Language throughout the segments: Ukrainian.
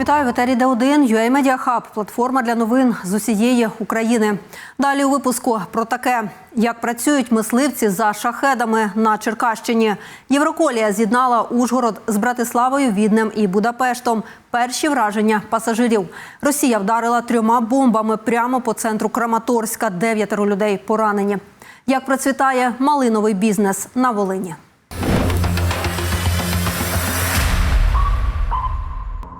Вітаю в етері Д1, UA Media Hub, платформа для новин з усієї України. Далі у випуску про таке, як працюють мисливці за шахедами на Черкащині. Євроколія з'єднала Ужгород з Братиславою, Віднем і Будапештом. Перші враження пасажирів. Росія вдарила трьома бомбами прямо по центру Краматорська. Дев'ятеро людей поранені. Як процвітає малиновий бізнес на Волині.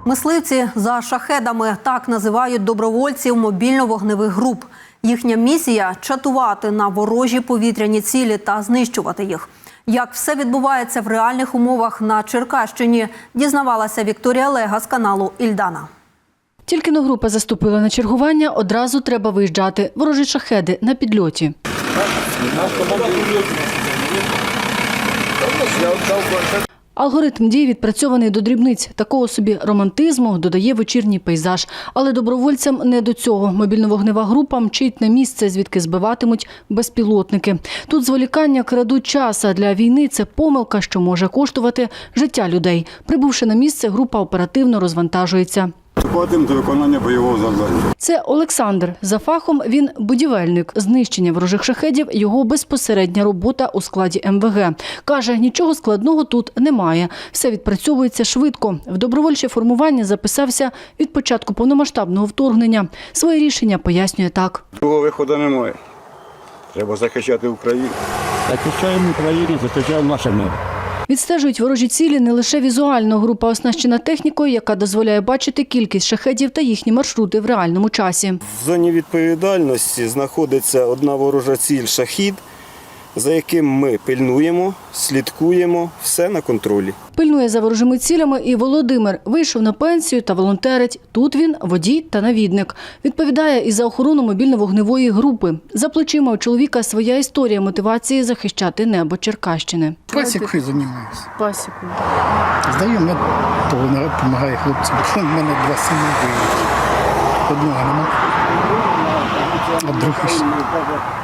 Мисливці за шахедами так називають добровольців мобільно-вогневих груп. Їхня місія чатувати на ворожі повітряні цілі та знищувати їх. Як все відбувається в реальних умовах на Черкащині, дізнавалася Вікторія Лега з каналу Ільдана. Тільки но група заступила на чергування, одразу треба виїжджати. Ворожі шахеди на підльоті. Алгоритм дій відпрацьований до дрібниць. Такого собі романтизму додає вечірній пейзаж. Але добровольцям не до цього. Мобільно-вогнева група мчить на місце, звідки збиватимуть безпілотники. Тут зволікання крадуть час, а для війни це помилка, що може коштувати життя людей. Прибувши на місце, група оперативно розвантажується. Приступатимемо до виконання бойового завдання. Це Олександр. За фахом він будівельник. Знищення ворожих шахедів його безпосередня робота у складі МВГ. Каже, нічого складного тут немає. Все відпрацьовується швидко. В добровольче формування записався від початку повномасштабного вторгнення. Своє рішення пояснює так. Другого виходу немає. Треба захищати Україну. Захищаємо Україну, захищаємо наше небо. Відстежують ворожі цілі не лише візуально. Група оснащена технікою, яка дозволяє бачити кількість шахедів та їхні маршрути в реальному часі. В зоні відповідальності знаходиться одна ворожа ціль шахід, за яким ми пильнуємо, слідкуємо, все на контролі. Пильнує за ворожими цілями і Володимир. Вийшов на пенсію та волонтерить. Тут він водій та навідник. Відповідає і за охорону мобільно-вогневої групи. За плечима у чоловіка своя історія мотивації захищати небо Черкащини. Пасікою займаюся. Пасікою. Здаю мед, допомагає хлопцям. У мене два сини. Одного нема, а другий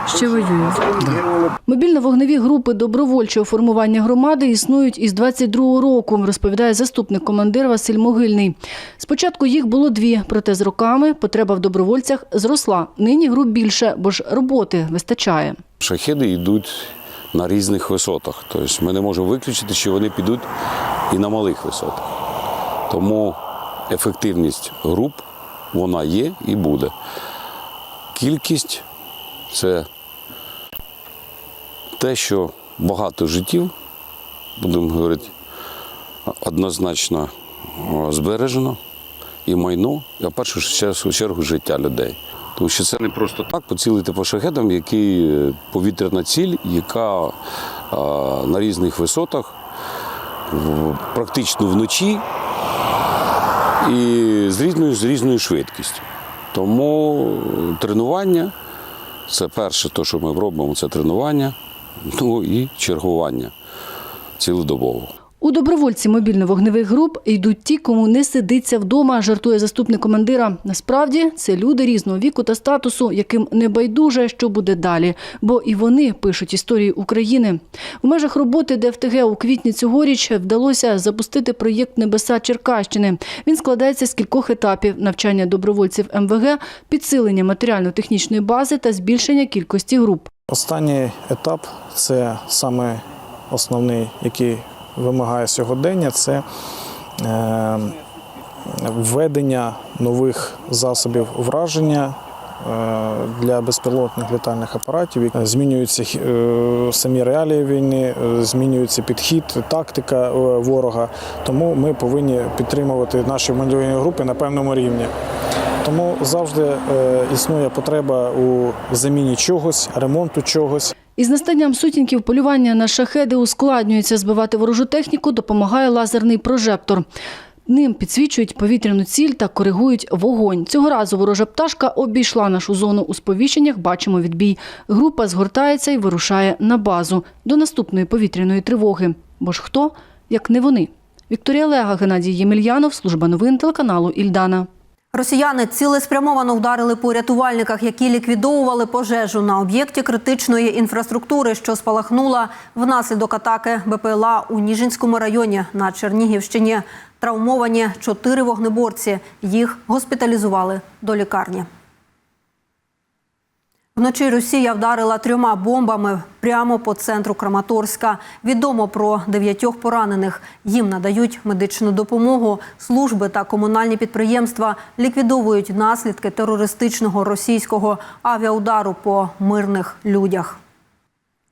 ще. Воює. Мобільно-вогневі групи добровольчого формування громади існують із 22-го року, розповідає заступник командира Василь Могильний. Спочатку їх було дві, проте з роками потреба в добровольцях зросла. Нині груп більше, бо ж роботи вистачає. Шахеди йдуть на різних висотах. Тобто ми не можемо виключити, що вони підуть і на малих висотах. Тому ефективність груп вона є і буде. Кількість це те, що багато життів, будемо говорити, однозначно збережено і майно, а в першу чергу- життя людей. Тому що це не просто так поцілити по шахедам, які е, повітряна ціль, яка е, на різних висотах, практично вночі і з різною, з різною швидкістю. Тому тренування це перше, то, що ми робимо, це тренування, ну і чергування цілодобово. У добровольці мобільно-вогневих груп йдуть ті, кому не сидиться вдома, жартує заступник командира. Насправді це люди різного віку та статусу, яким не байдуже, що буде далі, бо і вони пишуть історії України. У межах роботи ДФТГ у квітні цьогоріч вдалося запустити проєкт Небеса Черкащини. Він складається з кількох етапів навчання добровольців МВГ, підсилення матеріально-технічної бази та збільшення кількості груп. Останній етап це саме основний, який вимагає сьогодення, це е, введення нових засобів враження е, для безпілотних літальних апаратів. Змінюються е, самі реалії війни, змінюється підхід, тактика ворога. Тому ми повинні підтримувати наші мобільні групи на певному рівні. Тому завжди е, існує потреба у заміні чогось, ремонту чогось. Із настанням сутінків полювання на шахеди ускладнюється. Збивати ворожу техніку допомагає лазерний прожектор. Ним підсвічують повітряну ціль та коригують вогонь. Цього разу ворожа пташка обійшла нашу зону у сповіщеннях. Бачимо відбій. Група згортається і вирушає на базу до наступної повітряної тривоги. Бо ж хто, як не вони? Вікторія Лега, Геннадій Ємельянов, служба новин телеканалу Ільдана. Росіяни цілеспрямовано вдарили по рятувальниках, які ліквідовували пожежу на об'єкті критичної інфраструктури, що спалахнула внаслідок атаки БПЛА у Ніжинському районі на Чернігівщині. Травмовані чотири вогнеборці. Їх госпіталізували до лікарні. Вночі Росія вдарила трьома бомбами прямо по центру Краматорська. Відомо про дев'ятьох поранених. Їм надають медичну допомогу. Служби та комунальні підприємства ліквідовують наслідки терористичного російського авіаудару по мирних людях.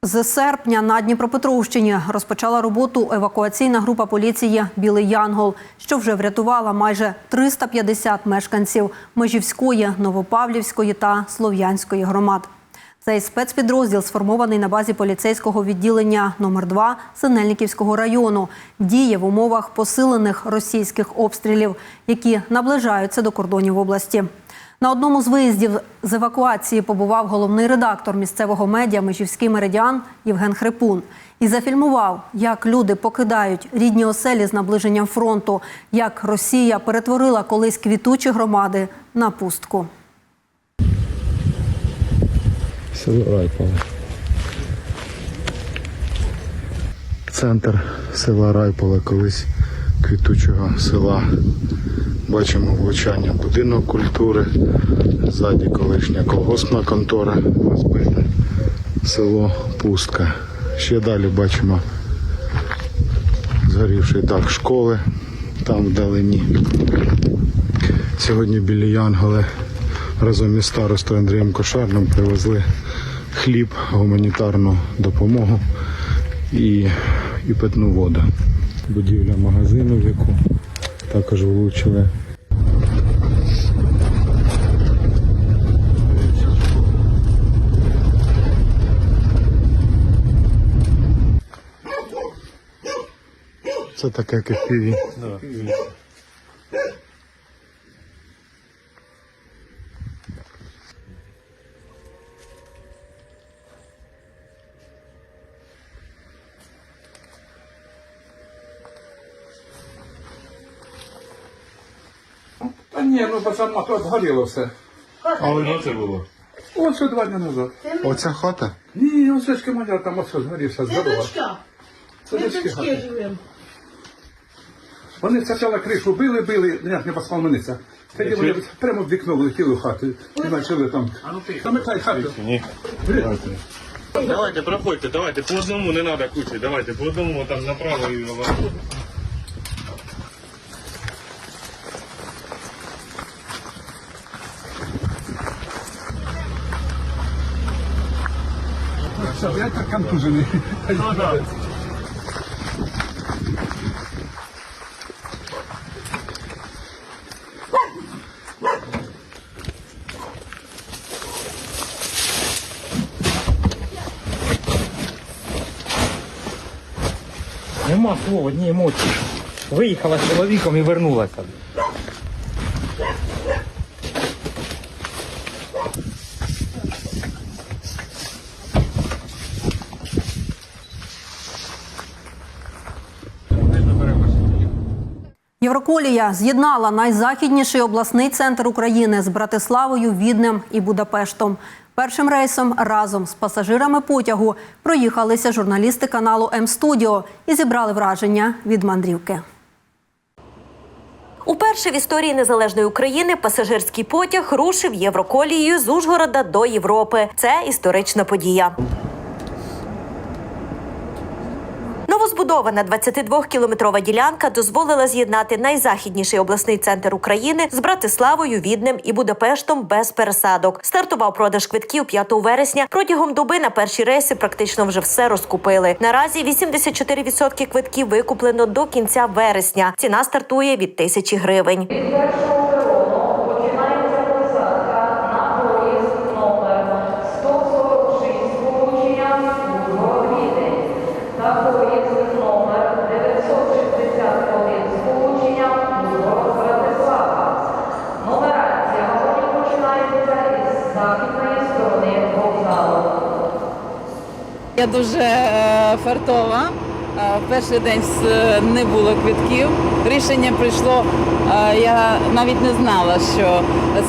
З серпня на Дніпропетровщині розпочала роботу евакуаційна група поліції Білий Янгол, що вже врятувала майже 350 мешканців Межівської, Новопавлівської та Слов'янської громад. Цей спецпідрозділ сформований на базі поліцейського відділення номер 2 Синельниківського району. Діє в умовах посилених російських обстрілів, які наближаються до кордонів області. На одному з виїздів з евакуації побував головний редактор місцевого медіа Межівський меридіан Євген Хрипун і зафільмував, як люди покидають рідні оселі з наближенням фронту, як Росія перетворила колись квітучі громади на пустку. Село Райполе. центр села Райполе, колись квітучого села. Бачимо влучання будинок культури, ззаді колишня колгоспна контора розбита. Село Пустка. Ще далі бачимо згорівший дах школи там вдалині. Сьогодні біля Янголи разом із старостою Андрієм Кошарним привезли хліб, гуманітарну допомогу і, і питну воду. Будівля магазину, в яку також влучили. Це таке кефіві. Ні, ну сама то згоріло все. Але що це було? Ось що два дні назад. Оця хата? Ні, ось ж командир там ось що згорівся, здорово. Це дочки хати. Вони спочатку кришу били, били, як не посполмениться. Тоді вони прямо в вікно влетіли в хату і почали там. Замикай хату. Давайте, проходьте, давайте, по одному не треба кучі, давайте, по одному там направо і я так контужений. Нема слова, ні емоцій. Виїхала з чоловіком і вернулася. Євроколія з'єднала найзахідніший обласний центр України з Братиславою, Віднем і Будапештом. Першим рейсом разом з пасажирами потягу проїхалися журналісти каналу М-Студіо і зібрали враження від мандрівки. Уперше в історії незалежної України пасажирський потяг рушив Євроколією з Ужгорода до Європи. Це історична подія. Новозбудована 22-кілометрова ділянка дозволила з'єднати найзахідніший обласний центр України з Братиславою, Віднем і Будапештом без пересадок. Стартував продаж квитків 5 вересня. Протягом доби на перші рейси практично вже все розкупили. Наразі 84% квитків викуплено до кінця вересня. Ціна стартує від тисячі гривень. Я дуже е, фартова. Е, В перший день не було квитків. Рішення прийшло. е, Я навіть не знала, що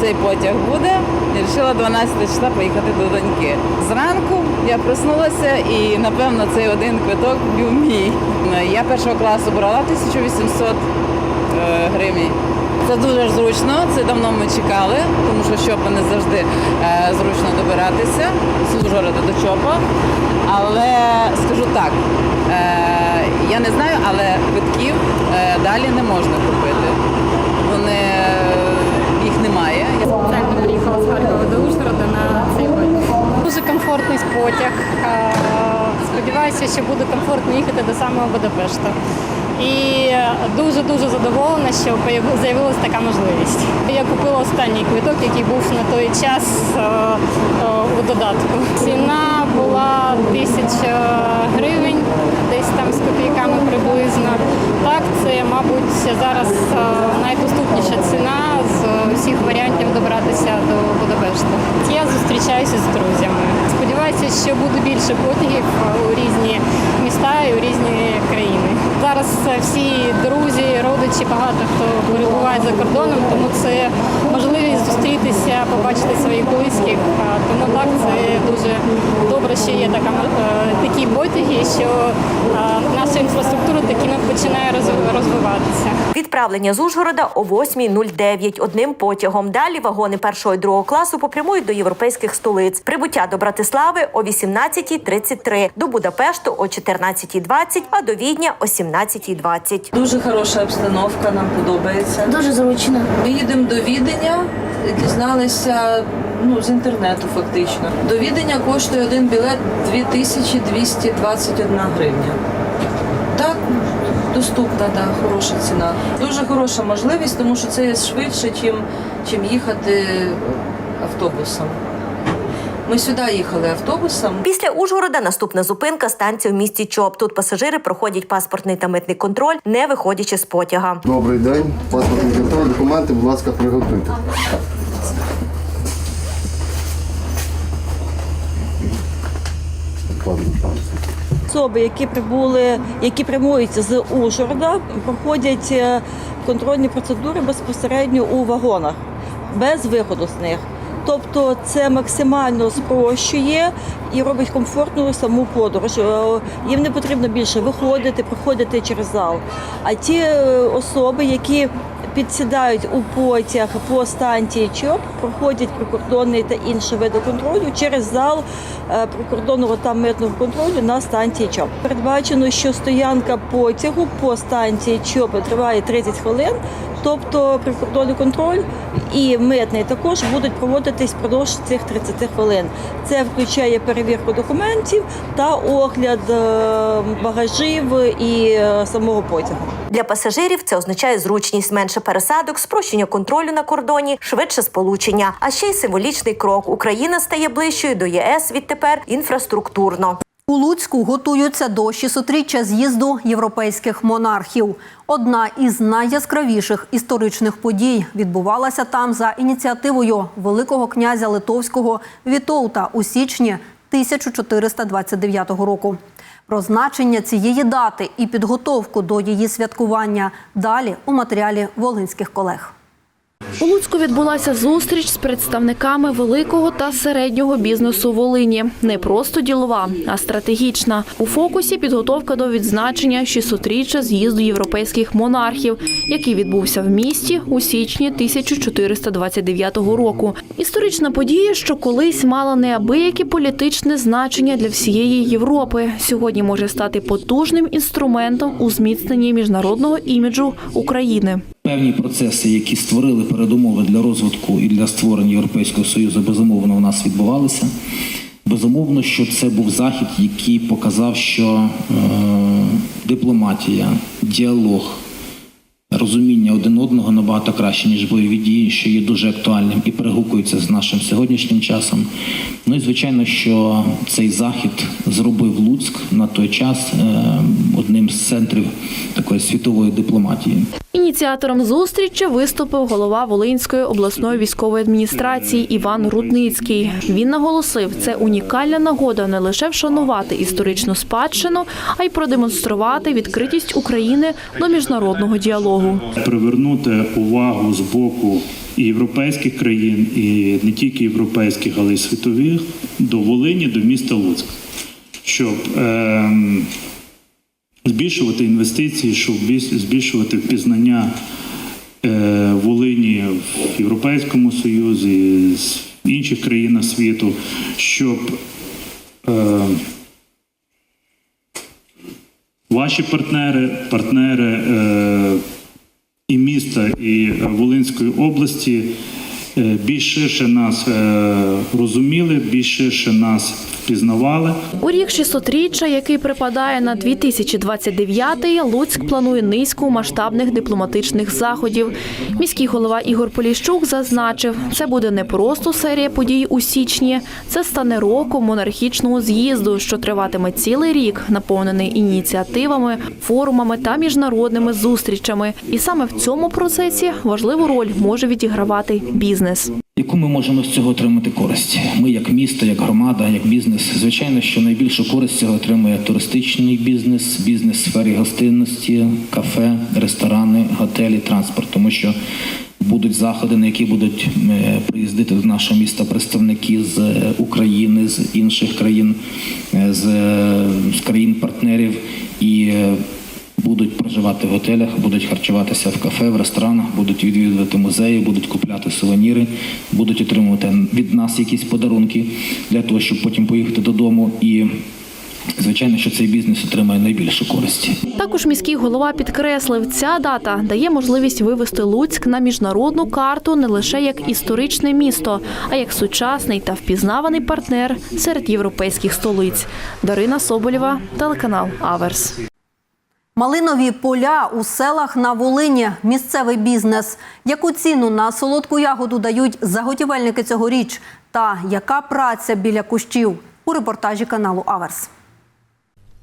цей потяг буде. І вирішила 12 числа поїхати до доньки. Зранку я проснулася і напевно цей один квиток був мій. Я першого класу брала 1800 е, гривень. Це дуже зручно, це давно ми чекали, тому що Чопа не завжди е, зручно добиратися з Ужгорода до Чопа. Але скажу так, е, я не знаю, але квитків е, далі не можна купити. Вони е, їх немає. Спеціально приїхала з Харкова до Ужгорода на цей потяг. Дуже комфортний потяг. Сподіваюся, що буде комфортно їхати до самого Будапешта. І дуже-дуже задоволена, що з'явилася така можливість. Я купила останній квиток, який був на той час е, е, у додатку. Ціна була тисяча гривень, десь там з копійками приблизно. Так, це, мабуть, зараз е, найдоступніша ціна з усіх варіантів добратися до Будапешта. Я зустрічаюся з друзями. Сподіваюся, що буде більше потягів е, у різні міста і у різні країни. Зараз е, всі друзі, родичі, багато хто перебуває за кордоном, тому це можливість зустрітися, побачити своїх близьких. Тому так це дуже добре, що є така е, такі потяги, що наша інфраструктура такими починає розв- розвиватися. Відправлення з Ужгорода о 8.09 одним потягом. Далі вагони першого і другого класу попрямують до європейських столиць. Прибуття до Братислави о 18.33, до Будапешту о 14.20, а до Відня о 17.20. Дуже хороша обстановка, нам подобається. Дуже зручно. Ми їдемо до Віденя, дізналися ну, з інтернету фактично. До Віденя коштує один білет 2221 гривня. Так, доступна, да, хороша ціна. Дуже хороша можливість, тому що це є швидше, чим, чим їхати автобусом. Ми сюди їхали автобусом. Після Ужгорода наступна зупинка станція в місті Чоп. Тут пасажири проходять паспортний та митний контроль, не виходячи з потяга. Добрий день, паспортний контроль, документи, будь ласка, приготуйте. Особи, які прибули, які прямують з Ужгорода, проходять е, контрольні процедури безпосередньо у вагонах, без виходу з них. Тобто це максимально спрощує і робить комфортною саму подорож. Е, Їм не потрібно більше виходити, проходити через зал. А ті е, особи, які підсідають у потяг по станції ЧОП, проходять прикордонний та інші види контролю через зал е, прикордонного та митного контролю на станції ЧОП. Передбачено, що стоянка потягу по станції ЧОП триває 30 хвилин. Тобто прикордонний контроль і митний також будуть проводитись впродовж цих 30 хвилин. Це включає перевірку документів та огляд е, багажів і е, самого потягу. Для пасажирів це означає зручність, менше пересадок, спрощення контролю на кордоні, швидше сполучення. А ще й символічний крок. Україна стає ближчою до ЄС відтепер інфраструктурно. У Луцьку готуються до 600-річчя з'їзду європейських монархів. Одна із найяскравіших історичних подій відбувалася там за ініціативою Великого князя Литовського Вітовта у січні 1429 року. Про значення цієї дати і підготовку до її святкування далі у матеріалі волинських колег. У Луцьку відбулася зустріч з представниками великого та середнього бізнесу Волині. Не просто ділова, а стратегічна. У фокусі підготовка до відзначення 600-річчя з'їзду європейських монархів, який відбувся в місті у січні 1429 року. Історична подія, що колись мала неабияке політичне значення для всієї Європи, сьогодні може стати потужним інструментом у зміцненні міжнародного іміджу України. Певні процеси, які створили передумови для розвитку і для створення Європейського Союзу, безумовно, у нас відбувалися. Безумовно, що це був захід, який показав, що е, дипломатія, діалог, розуміння один одного набагато краще, ніж бойові дії, що є дуже актуальним і перегукується з нашим сьогоднішнім часом. Ну і звичайно, що цей захід зробив Луцьк на той час е, одним з центрів такої світової дипломатії. Ініціатором зустрічі виступив голова Волинської обласної військової адміністрації Іван Рудницький. Він наголосив, це унікальна нагода не лише вшанувати історичну спадщину, а й продемонструвати відкритість України до міжнародного діалогу. привернути увагу з боку і європейських країн, і не тільки європейських, але й світових до Волині, до міста Луцьк, щоб ем, збільшувати інвестиції, щоб збільшувати впізнання е, Волині в Європейському Союзі, з інших країнах світу, щоб е, ваші партнери, партнери е, і міста, і Волинської області більш ширше нас е, розуміли, більш ширше нас впізнавали. У рік 600-річчя, який припадає на 2029-й, Луцьк планує низку масштабних дипломатичних заходів. Міський голова Ігор Поліщук зазначив, це буде не просто серія подій у січні, це стане роком монархічного з'їзду, що триватиме цілий рік, наповнений ініціативами, форумами та міжнародними зустрічами. І саме в цьому процесі важливу роль може відігравати бізнес. Яку ми можемо з цього отримати користь? Ми, як місто, як громада, як бізнес. Звичайно, що найбільшу користь цього отримує туристичний бізнес, бізнес в сфері гостинності, кафе, ресторани, готелі, транспорт, тому що будуть заходи, на які будуть е, приїздити до нашого міста представники з е, України, з інших країн, е, з країн-партнерів і. Будуть проживати в готелях, будуть харчуватися в кафе, в ресторанах, будуть відвідувати музеї, будуть купляти сувеніри, будуть отримувати від нас якісь подарунки для того, щоб потім поїхати додому. І звичайно, що цей бізнес отримає найбільшу користь. Також міський голова підкреслив, ця дата дає можливість вивести Луцьк на міжнародну карту не лише як історичне місто, а як сучасний та впізнаваний партнер серед європейських столиць. Дарина Соболєва, телеканал Аверс. Малинові поля у селах на Волині – місцевий бізнес. Яку ціну на солодку ягоду дають заготівельники цьогоріч? Та яка праця біля кущів? У репортажі каналу Аверс.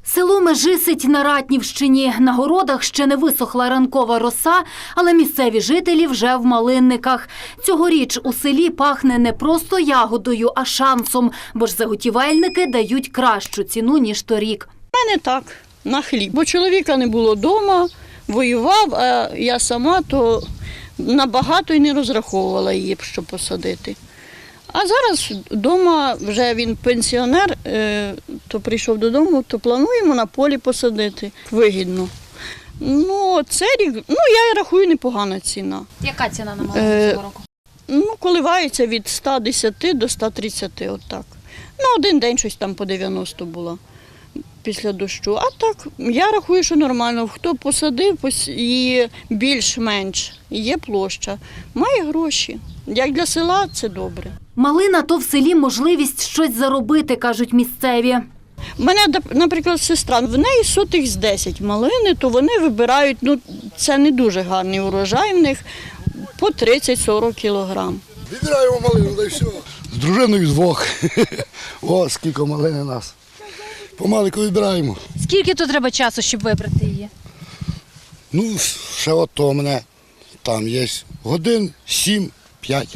Село Межисить на Ратнівщині. На городах ще не висохла ранкова роса, але місцеві жителі вже в малинниках. Цьогоріч у селі пахне не просто ягодою, а шансом, бо ж заготівельники дають кращу ціну, ніж торік. У мене так, на хліб. Бо чоловіка не було вдома, воював, а я сама то набагато й не розраховувала її, щоб посадити. А зараз вдома вже він пенсіонер, е, то прийшов додому, то плануємо на полі посадити. Вигідно. Ну, це рік, ну я рахую непогана ціна. Яка ціна на малину Е, цього року? Ну, коливається від 110 до 130, отак. Ну, один день щось там по 90 було після дощу. А так, я рахую, що нормально. Хто посадив, і більш-менш є площа, має гроші. Як для села це добре. Малина то в селі можливість щось заробити, кажуть місцеві. У мене, наприклад, сестра, в неї сотих з 10 малини, то вони вибирають, ну це не дуже гарний урожай в них, по 30-40 кілограм. Відбираємо малину, да й все. З дружиною двох. О, скільки малини нас. Помаленьку відбираємо. Скільки то треба часу, щоб вибрати її? Ну, ще от то мене там є годин, сім, п'ять,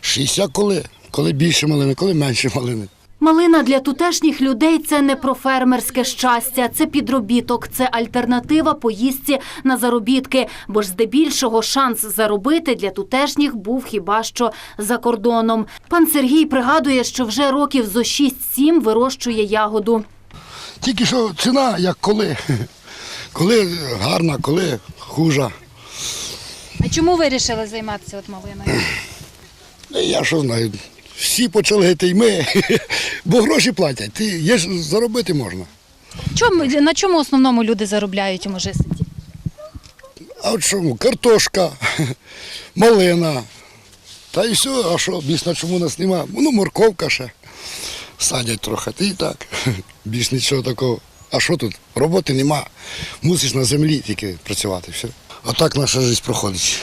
шістдесят коли. Коли більше малини, коли менше малини. Малина для тутешніх людей це не про фермерське щастя, це підробіток, це альтернатива поїздці на заробітки. Бо ж здебільшого шанс заробити для тутешніх був хіба що за кордоном. Пан Сергій пригадує, що вже років зо 6-7 вирощує ягоду. Тільки що ціна, як коли. Коли гарна, коли хужа. А чому вирішили займатися от малиною? Ну, Я що знаю, всі почали гити й ми, бо гроші платять. Є ж заробити можна. Чому на чому основному люди заробляють у Можиситі? А от чому? Картошка, малина. Та і все, а що, більш чому нас нема? Ну, морковка ще. Садять трохи, ти і так. Більш нічого такого. А що тут? Роботи нема. Мусиш на землі тільки працювати. Все. А так наша життя проходить.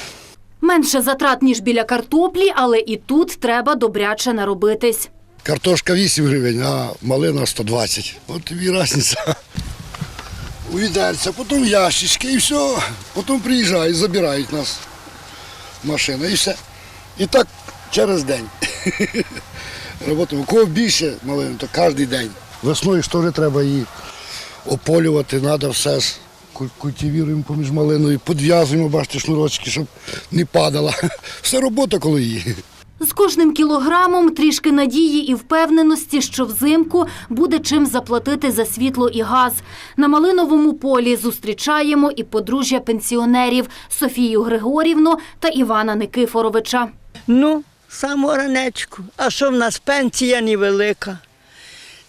Менше затрат, ніж біля картоплі, але і тут треба добряче наробитись. Картошка 8 гривень, а малина 120. От тобі різниця. У відерця, потім ящички і все. Потім приїжджають, забирають нас машина і все. І так через день. Роботимо. У кого більше малин, то кожен день. Весною ж теж треба її ополювати, треба все ж. Ку- Культивуємо поміж малиною, підв'язуємо, бачите, шнурочки, щоб не падала. Все робота коли її. З кожним кілограмом трішки надії і впевненості, що взимку буде чим заплатити за світло і газ. На Малиновому полі зустрічаємо і подружжя пенсіонерів Софію Григорівну та Івана Никифоровича. Ну, саму ранечку. А що в нас пенсія невелика?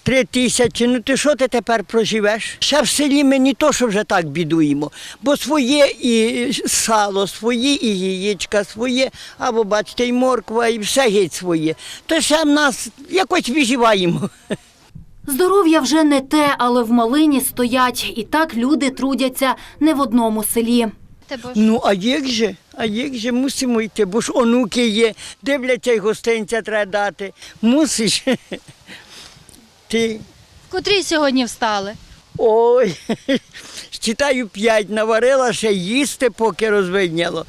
Три тисячі, ну ти що ти тепер проживеш? Ще в селі ми не то, що вже так бідуємо, бо своє і сало, своє і яєчка, своє, або бачите, і морква, і все геть своє. То ще в нас якось виживаємо. Здоров'я вже не те, але в малині стоять. І так люди трудяться не в одному селі. Ну, а як же? А як же мусимо йти, бо ж онуки є, дивляться і гостинця треба дати. Мусиш. Ти. Котрі сьогодні встали? Ой, читаю п'ять, наварила ще їсти, поки розвидняло.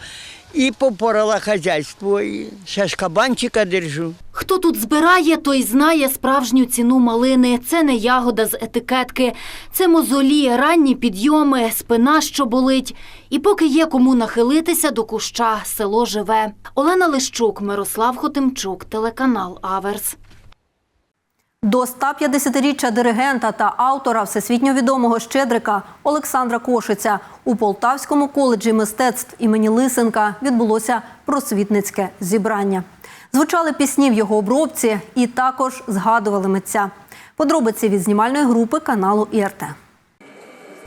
І попорала хазяйство, і ще ж кабанчика держу. Хто тут збирає, той знає справжню ціну малини. Це не ягода з етикетки, це мозолі, ранні підйоми, спина, що болить. І поки є кому нахилитися до куща, село живе. Олена Лищук, Мирослав Хотимчук, телеканал Аверс. До 150-річчя диригента та автора всесвітньо відомого щедрика Олександра Кошиця у Полтавському коледжі мистецтв імені Лисенка відбулося просвітницьке зібрання. Звучали пісні в його обробці і також згадували митця. Подробиці від знімальної групи каналу ІРТ.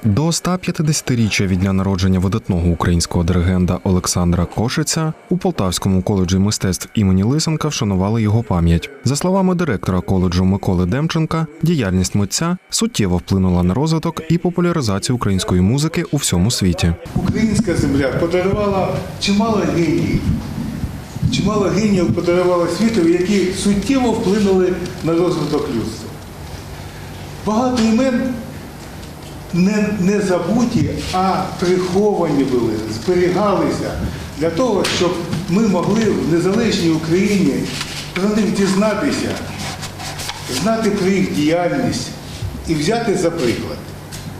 До 150-річчя від дня народження видатного українського диригента Олександра Кошиця у Полтавському коледжі мистецтв імені Лисенка вшанували його пам'ять. За словами директора коледжу Миколи Демченка, діяльність митця суттєво вплинула на розвиток і популяризацію української музики у всьому світі. Українська земля подарувала чимало геніїв. Чимало геніїв подарувала світу, які суттєво вплинули на розвиток людства. Багато імен не, не забуті, а приховані були, зберігалися для того, щоб ми могли в незалежній Україні про них дізнатися, знати про їх діяльність і взяти за приклад.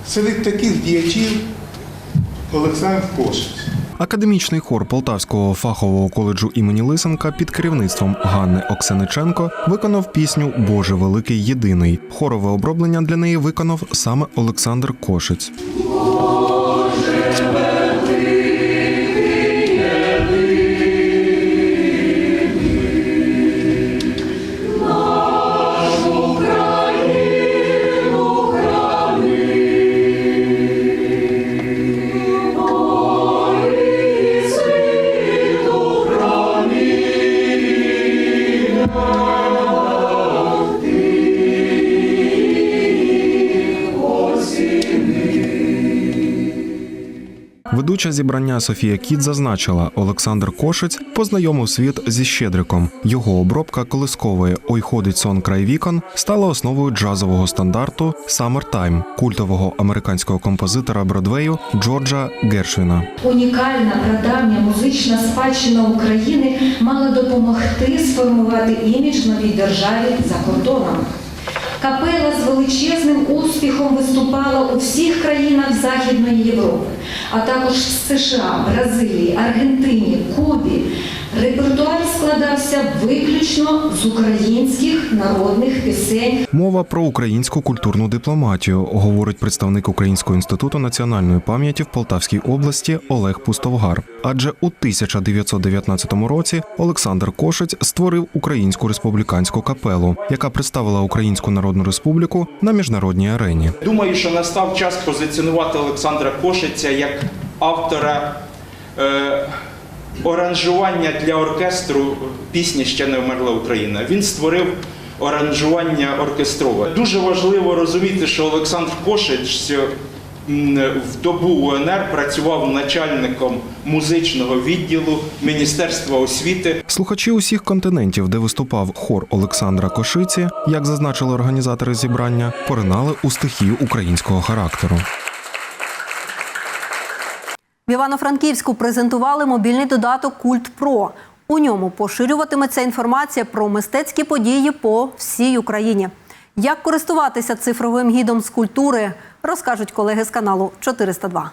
Серед таких діячів Олександр Кошиць. Академічний хор Полтавського фахового коледжу імені Лисенка під керівництвом Ганни Оксениченко виконав пісню Боже великий єдиний. Хорове оброблення для неї виконав саме Олександр Кошиць. Ведуча зібрання Софія Кіт зазначила, Олександр Кошиць познайомив світ зі Щедриком. Його обробка колискової Ой ходить сон край вікон стала основою джазового стандарту «Summertime» культового американського композитора Бродвею Джорджа Гершвіна. Унікальна прадавня музична спадщина України мала допомогти сформувати імідж новій державі за кордоном. Капела з величезним успіхом виступала у всіх країнах Західної Європи, а також в США, Бразилії, Аргентині, Кубі. Репертуар складався виключно з українських народних пісень Мова про українську культурну дипломатію, говорить представник Українського інституту національної пам'яті в Полтавській області Олег Пустовгар. Адже у 1919 році Олександр Кошиць створив Українську республіканську капелу, яка представила Українську Народну Республіку на міжнародній арені. Думаю, що настав час позиціонувати Олександра Кошиця як автора е, оранжування для оркестру пісні Ще не вмерла Україна. Він створив оранжування оркестрове. Дуже важливо розуміти, що Олександр Кошиць м, в добу УНР працював начальником музичного відділу Міністерства освіти. Слухачі усіх континентів, де виступав хор Олександра Кошиці, як зазначили організатори зібрання, поринали у стихію українського характеру. В Івано-Франківську презентували мобільний додаток Культ Про. У ньому поширюватиметься інформація про мистецькі події по всій Україні. Як користуватися цифровим гідом з культури, розкажуть колеги з каналу 402.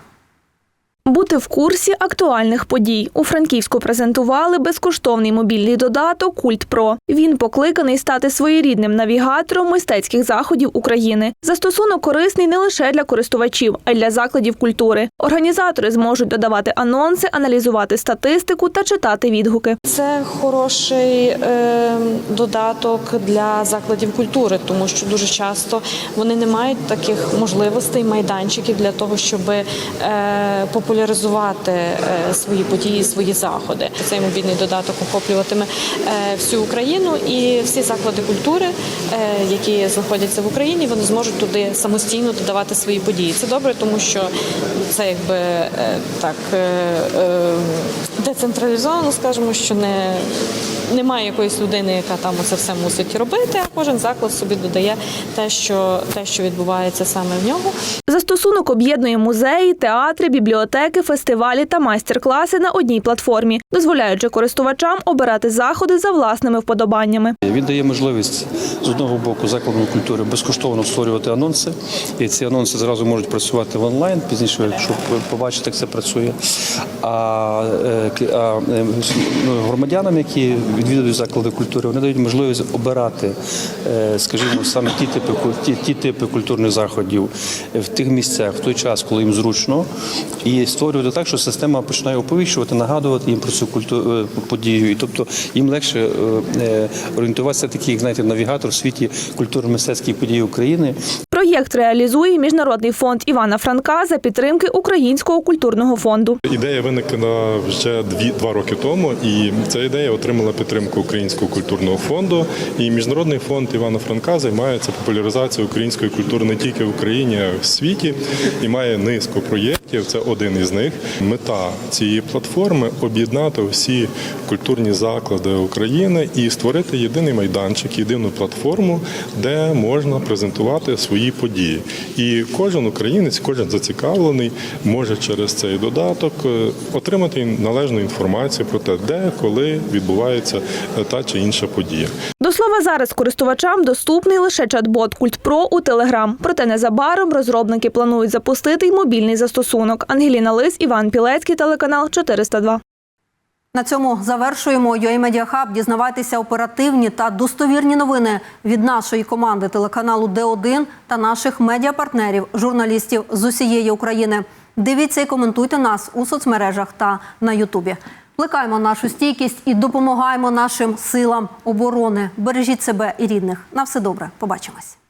Бути в курсі актуальних подій. У Франківську презентували безкоштовний мобільний додаток Культ Про. Він покликаний стати своєрідним навігатором мистецьких заходів України. Застосунок корисний не лише для користувачів, а й для закладів культури. Організатори зможуть додавати анонси, аналізувати статистику та читати відгуки. Це хороший е, додаток для закладів культури, тому що дуже часто вони не мають таких можливостей, майданчиків для того, щоб е, популяризувати е, свої події, свої заходи. Цей мобільний додаток охоплюватиме е, всю Україну і всі заклади культури, е, які знаходяться в Україні, вони зможуть туди самостійно додавати свої події. Це добре, тому що це якби так децентралізовано, скажімо, що не немає якоїсь людини, яка там це все мусить робити, а кожен заклад собі додає те, що те, що відбувається саме в ньому. Застосунок об'єднує музеї, театри, бібліотеки, фестивалі та майстер-класи на одній платформі, дозволяючи користувачам обирати заходи за власними вподобаннями. Він дає можливість з одного боку закладам культури безкоштовно створювати анонси, і ці анонси зразу можуть працювати в онлайн. Пізніше, якщо ви побачите, як це працює. А, е, а е, ну, громадянам, які відвідують заклади культури, вони дають можливість обирати, е, скажімо, саме ті типи ті, ті типи культурних заходів в тих місцях в той час, коли їм зручно, і створювати так, що система починає оповіщувати, нагадувати їм про цю культу, е, подію. І тобто їм легше е, е, орієнтуватися такий, знаєте, навігатор в світі культурно-мистецьких подій України. Проєкт реалізує Міжнародний фонд Івана Франка за підтримки Українського культурного фонду. Ідея виникла вже дві два роки тому, і ця ідея отримала підтримку Українського культурного фонду. І міжнародний фонд Івана Франка займається популяризацією української культури не тільки в Україні, а й в світі, і має низку проєктів. Це один із них. Мета цієї платформи об'єднати всі культурні заклади України і створити єдиний майданчик, єдину платформу, де можна презентувати свої події. І кожен українець, кожен зацікавлений може через цей додаток е, отримати належну інформацію про те, де, коли відбувається е, та чи інша подія. До слова, зараз користувачам доступний лише чат-бот Культ Про у Телеграм. Проте незабаром розробники планують запустити й мобільний застосунок. Ангеліна Лис, Іван Пілецький, телеканал 402. На цьому завершуємо Hub. Дізнавайтеся оперативні та достовірні новини від нашої команди телеканалу Д1 та наших медіапартнерів, журналістів з усієї України. Дивіться і коментуйте нас у соцмережах та на Ютубі. Плекаємо нашу стійкість і допомагаємо нашим силам оборони. Бережіть себе і рідних. На все добре. Побачимось.